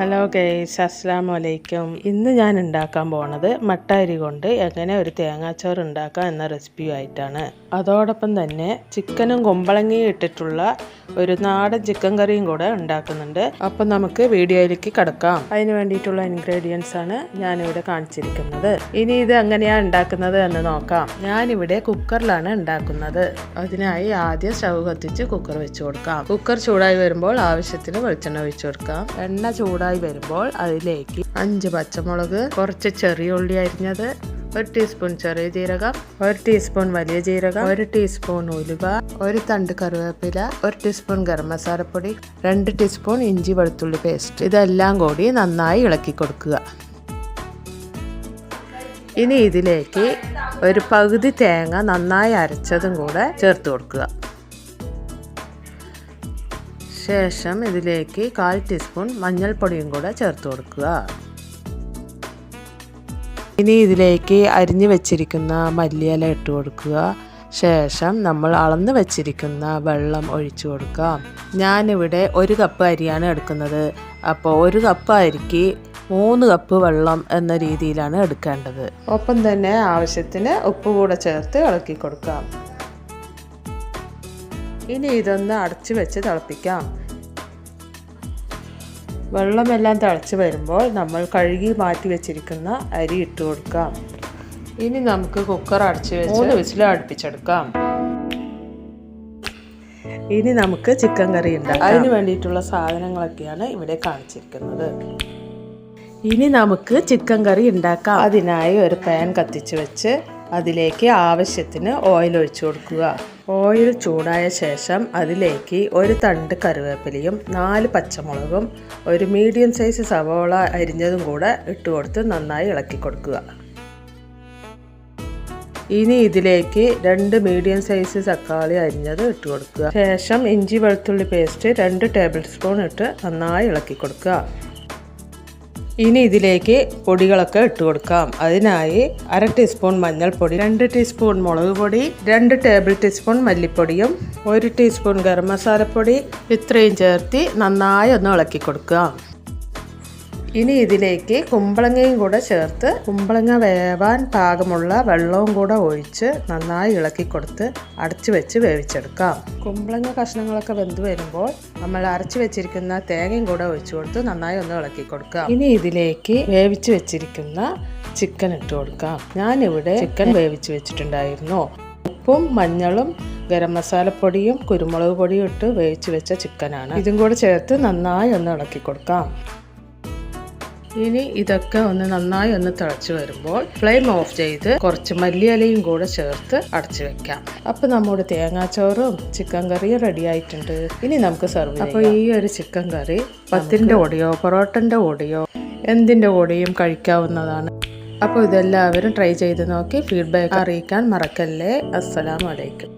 Hello guys അസ്സാമു അലൈക്കും ഇന്ന് ഞാൻ ഉണ്ടാക്കാൻ പോണത് മട്ട അരി കൊണ്ട് എങ്ങനെ ഒരു തേങ്ങാച്ചോറ് ഉണ്ടാക്കാം എന്ന റെസിപ്പിയുമായിട്ടാണ് അതോടൊപ്പം തന്നെ ചിക്കനും കുമ്പളങ്ങയും ഇട്ടിട്ടുള്ള ഒരു നാടൻ ചിക്കൻ കറിയും കൂടെ ഉണ്ടാക്കുന്നുണ്ട്. അപ്പം നമുക്ക് വീഡിയോയിലേക്ക് കിടക്കാം. അതിന് വേണ്ടിയിട്ടുള്ള ഇൻഗ്രീഡിയൻസ് ആണ് ഞാനിവിടെ കാണിച്ചിരിക്കുന്നത്. ഇനി ഇത് എങ്ങനെയാണ് ഉണ്ടാക്കുന്നത് എന്ന് നോക്കാം. ഞാനിവിടെ കുക്കറിലാണ് ഉണ്ടാക്കുന്നത്. അതിനായി ആദ്യം സ്റ്റൗ കത്തിച്ച് കുക്കർ വെച്ച് കൊടുക്കാം. കുക്കർ ചൂടായി വരുമ്പോൾ ആവശ്യത്തിന് വെളിച്ചെണ്ണ ഒഴിച്ചു കൊടുക്കാം. എണ്ണ ചൂടായി വരുമ്പോൾ അതിലേക്ക് അഞ്ച് പച്ചമുളക് കുറച്ച് ചെറിയ ഉള്ളി അരിഞ്ഞത് ഒരു ടീസ്പൂൺ ചെറിയ ജീരകം ഒരു ടീസ്പൂൺ വലിയ ജീരകം ഒരു ടീസ്പൂൺ ഉലുവ ഒരു തണ്ട് കറിവേപ്പില ഒരു ടീസ്പൂൺ ഗരം മസാലപ്പൊടി രണ്ട് ടീസ്പൂൺ ഇഞ്ചി വെളുത്തുള്ളി പേസ്റ്റ് ഇതെല്ലാം കൂടി നന്നായി ഇളക്കി കൊടുക്കുക. ഇനി ഇതിലേക്ക് ഒരു പകുതി തേങ്ങ നന്നായി അരച്ചതും കൂടെ ചേർത്ത് കൊടുക്കുക. ശേഷം ഇതിലേക്ക് കാൽ ടീസ്പൂൺ മഞ്ഞൾപ്പൊടിയും കൂടെ ചേർത്ത് കൊടുക്കുക. ഇനി ഇതിലേക്ക് അരിഞ്ഞു വെച്ചിരിക്കുന്ന മല്ലിയില ഇട്ട് കൊടുക്കുക. ശേഷം നമ്മൾ അളന്ന് വെച്ചിരിക്കുന്ന വെള്ളം ഒഴിച്ചു കൊടുക്കാം ഞാനിവിടെ ഒരു കപ്പ് അരിയാണ് എടുക്കുന്നത്. അപ്പോൾ ഒരു കപ്പ് അരിക്ക് മൂന്ന് കപ്പ് വെള്ളം എന്ന രീതിയിലാണ് എടുക്കേണ്ടത്. ഒപ്പം തന്നെ ആവശ്യത്തിന് ഉപ്പ് കൂടെ ചേർത്ത് ഇളക്കി കൊടുക്കാം. ഇനി ഇതൊന്ന് അടച്ചു വെച്ച് തിളപ്പിക്കാം. വെള്ളമെല്ലാം തിളച്ച് വരുമ്പോൾ നമ്മൾ കഴുകി മാറ്റി വെച്ചിരിക്കുന്ന അരി ഇട്ട് കൊടുക്കാം. ഇനി നമുക്ക് കുക്കർ അടച്ച് വെച്ച് മൂന്ന് വിസിൽ അടുപ്പിച്ചെടുക്കാം. ഇനി നമുക്ക് ചിക്കൻ കറി ഉണ്ടാക്കാം. അതിന് വേണ്ടിയിട്ടുള്ള സാധനങ്ങളൊക്കെയാണ് ഇവിടെ കാണിച്ചിരിക്കുന്നത്. ഇനി നമുക്ക് ചിക്കൻ കറി ഉണ്ടാക്കാം. അതിനായി ഒരു പാൻ കത്തിച്ച് വെച്ച് അതിലേക്ക് ആവശ്യത്തിന് ഓയിൽ ഒഴിച്ചു കൊടുക്കുക. ഓയിൽ ചൂടായ ശേഷം അതിലേക്ക് ഒരു തണ്ട് കറിവേപ്പിലയും നാല് പച്ചമുളകും ഒരു മീഡിയം സൈസ് സവോള അരിഞ്ഞതും കൂടെ ഇട്ട് കൊടുത്ത് നന്നായി ഇളക്കി കൊടുക്കുക. ഇനി ഇതിലേക്ക് രണ്ട് മീഡിയം സൈസ് തക്കാളി അരിഞ്ഞത് ഇട്ട് കൊടുക്കുക. ശേഷം ഇഞ്ചി വെളുത്തുള്ളി പേസ്റ്റ് രണ്ട് ടേബിൾ സ്പൂൺ ഇട്ട് നന്നായി ഇളക്കി കൊടുക്കുക. ഇനി ഇതിലേക്ക് പൊടികളൊക്കെ ഇട്ട് കൊടുക്കാം. അതിനായി അര ടീസ്പൂൺ മഞ്ഞൾപ്പൊടി രണ്ട് ടീസ്പൂൺ മുളക് പൊടി രണ്ട് ടേബിൾ ടീസ്പൂൺ മല്ലിപ്പൊടിയും ഒരു ടീസ്പൂൺ ഗരം മസാലപ്പൊടി ഇത്രയും ചേർത്ത് നന്നായി ഒന്ന് ഇളക്കി കൊടുക്കുക. ഇനി ഇതിലേക്ക് കുമ്പളങ്ങയും കൂടെ ചേർത്ത് കുമ്പളങ്ങ വേവാൻ പാകമുള്ള വെള്ളവും കൂടെ ഒഴിച്ച് നന്നായി ഇളക്കി കൊടുത്ത് അടച്ചു വെച്ച് വേവിച്ചെടുക്കാം. കുമ്പളങ്ങ കഷ്ണങ്ങളൊക്കെ വെന്ത് വരുമ്പോൾ നമ്മൾ അരച്ചു വെച്ചിരിക്കുന്ന തേങ്ങയും കൂടെ ഒഴിച്ചു കൊടുത്ത് നന്നായി ഒന്ന് ഇളക്കി കൊടുക്കാം. ഇനി ഇതിലേക്ക് വേവിച്ച് വെച്ചിരിക്കുന്ന ചിക്കൻ ഇട്ട് കൊടുക്കാം. ഞാനിവിടെ ചിക്കൻ വേവിച്ച് വെച്ചിട്ടുണ്ടായിരുന്നു. ഉപ്പും മഞ്ഞളും ഗരം മസാലപ്പൊടിയും കുരുമുളക് പൊടിയും ഇട്ട് വേവിച്ച് വെച്ച ചിക്കനാണ്. ഇതും കൂടെ ചേർത്ത് നന്നായി ഒന്ന് ഇളക്കി കൊടുക്കാം. ഇനി ഇതൊക്കെ ഒന്ന് നന്നായി ഒന്ന് തിളച്ച് വരുമ്പോൾ ഫ്ലെയിം ഓഫ് ചെയ്ത് കുറച്ച് മല്ലിയലയും കൂടെ ചേർത്ത് അടച്ചു വെക്കാം. അപ്പോൾ നമ്മുടെ തേങ്ങാച്ചോറും ചിക്കൻ കറിയും റെഡി ആയിട്ടുണ്ട്. ഇനി നമുക്ക് സെർവ് അപ്പോൾ ഈ ഒരു ചിക്കൻ കറി പത്തിന്റെ ഓടിയോ പൊറോട്ടന്റെ ഓടിയോ എന്തിന്റെ ഓടിയും കഴിക്കാവുന്നതാണ്. അപ്പോൾ ഇതെല്ലാവരും ട്രൈ ചെയ്ത് നോക്കി ഫീഡ്ബാക്ക് അറിയിക്കാൻ മറക്കല്ലേ. അസ്സലാമലൈക്കും